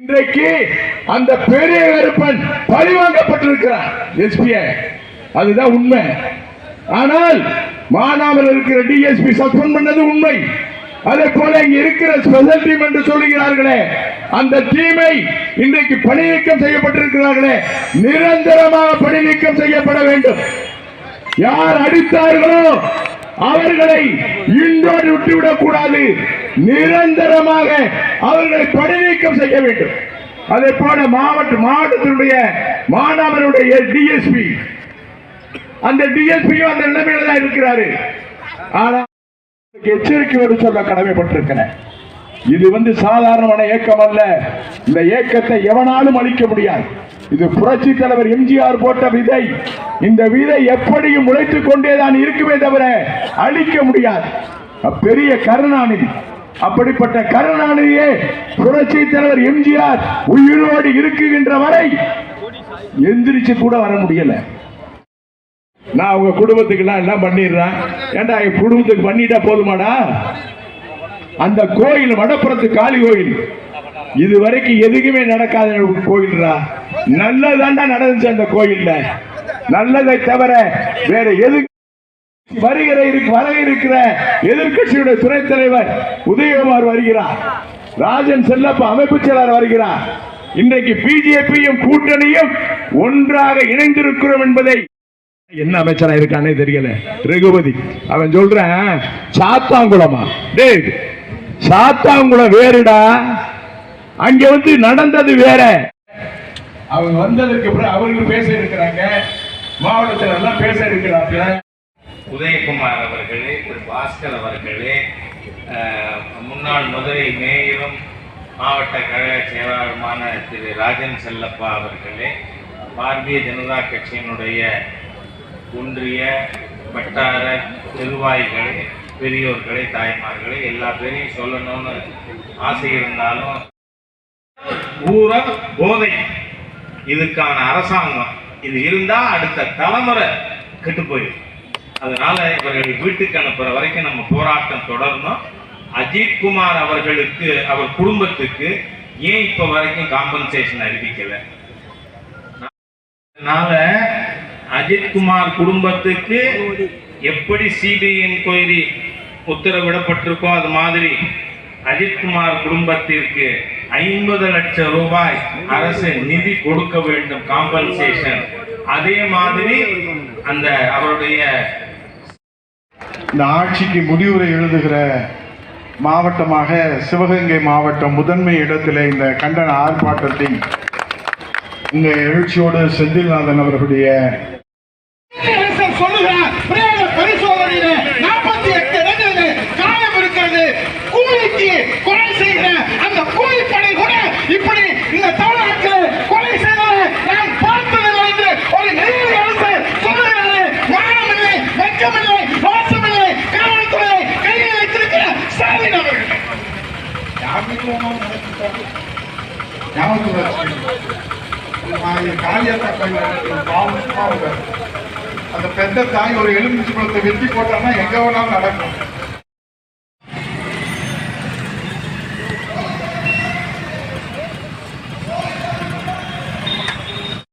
இன்றைக்கு அந்த பெரிய கருப்பன் பழிவாங்கப்பட்டிருக்கிறார். எஸ்பிஐ. அதுதான் உண்மை. ஆனால் மானாமல் இருக்கிற டிஎஸ்பி சஸ்பெண்ட் பண்ணது உண்மை. அதே போல இங்க இருக்கிற ஸ்பெஷல் டீம் என்று சொல்லுகிறார்களே அந்த டீமை இன்றைக்கு பணி நீக்கம் செய்யப்பட்டிருக்கிறார்களே நிரந்தரமாக பணி நீக்கம் செய்யப்பட வேண்டும். யார் அடித்தார்களோ அவர்களை இன்றோடு விட்டுவிடக் கூடாது. நிரந்தரமாக அவர்களை பணிநீக்கம் செய்ய வேண்டும். அதே போல மாவட்ட மாவட்டத்தினுடைய மாணவருடைய டிஎஸ்பி அந்த டிஎஸ்பியும் அந்த நிலைமையில தான் இருக்கிறாரு. ஆனா எச்சரிக்கையோடு சொல்ல கடமைப்பட்டிருக்கிறேன். இது வந்து சாதாரணமான இயக்கம் அல்ல. இந்த இயக்கத்தை எவனாலும் அளிக்க முடியாது. இது புரட்சி தலைவர் எம்ஜிஆர் போட்ட விதை. இந்த விதை எப்படியும் உழைத்துக் கொண்டேதான் இருக்குமே தவிர அழிக்க முடியாது. பெரிய கருணாநிதி. அப்படிப்பட்ட கருணாநிதியே புரட்சி தலைவர் எம்ஜிஆர் உயிரோடு இருக்குகின்ற வரை எந்திரிச்சு கூட வர முடியல. நான் உங்க குடும்பத்துக்கெல்லாம் எல்லாம் பண்ணிடுறேன். ஏன்டா என் குடும்பத்துக்கு பண்ணிட்டா போதுமாடா? அந்த கோயில் வடப்புறத்து காளி கோயில். இது வரைக்கும் எதுக்குமே நடக்காத கோயில்ரா நல்லதாண்டா நடந்துச்சு அந்த கோயில்ல. நல்லதை தவிர வேற எது வருகிற வர இருக்கிற எதிர்கட்சியுடைய துறை தலைவர் உதயகுமார் வருகிறார். ராஜன் செல்லப்ப அமைப்பு செயலாளர் வருகிறார். இன்றைக்கு பிஜேபியும் கூட்டணியும் ஒன்றாக இணைந்திருக்கிறோம் என்பதை என்ன அமைச்சரா இருக்கானே தெரியல. ரகுபதி அவன் சொல்றான் சாத்தாங்குளமா? டேய் சாத்தாங்குளம் வேறுடா. அங்க வந்து நடந்தது வேற. அவங்க வந்ததுக்கு அப்புறம் அவர்கள் பேச இருக்கிறாங்க. மாவட்டத்தில் எல்லாம் பேச இருக்கிறாங்க உதயகுமார் அவர்களே திரு பாஸ்கர் அவர்களே முன்னாள் மதுரை மேயரும் மாவட்ட கழக செயலாளருமான திரு ராஜன் செல்லப்பா அவர்களே பாரதிய ஜனதா கட்சியினுடைய ஒன்றிய வட்டார நிர்வாகிகளே பெரியோர்களே தாய்மார்களே எல்லா பேரையும் சொல்லணும்னு ஆசை இருந்தாலும் பூரா போதை. இதுக்கான அரசாங்கம் இது இருந்தா அடுத்த தலைமுறை கெட்டு போயிடும். அதனால இவர்களை வீட்டுக்கு அனுப்புற வரைக்கும் நம்ம போராட்டம் தொடரணும். அஜித் குமார் அவர்களுக்கு அவர் குடும்பத்துக்கு ஏன் இப்ப வரைக்கும் காம்பன்சேஷன் அறிவிக்கல? அதனால அஜித் குமார் குடும்பத்துக்கு எப்படி சிபிஐ என்கொயரி உத்தரவிடப்பட்டிருக்கோ அது மாதிரி அஜித் குமார் குடும்பத்திற்கு ஐம்பது லட்சம் ரூபாய் அரசு நிதி கொடுக்க வேண்டும் காம்பன்சேஷன் அதே மாதிரி அந்த அவருடைய இந்த ஆட்சிக்கு முடிவுரை எழுதுகிற மாவட்டமாக சிவகங்கை மாவட்டம் முதன்மை இடத்திலே இந்த கண்டன ஆர்ப்பாட்டத்தை இந்த எழுச்சியோடு செந்தில்நாதன் அவர்களுடைய பரிசோதனையில நாற்பத்தி எட்டு இடங்களில் காயம் இருக்கிறது. கூலிக்கு அந்த பெத்த தாய் ஒரு எலுமிச்சு குளத்தை வெட்டி போட்டான்னா எங்க வேணாலும் நடக்கும்.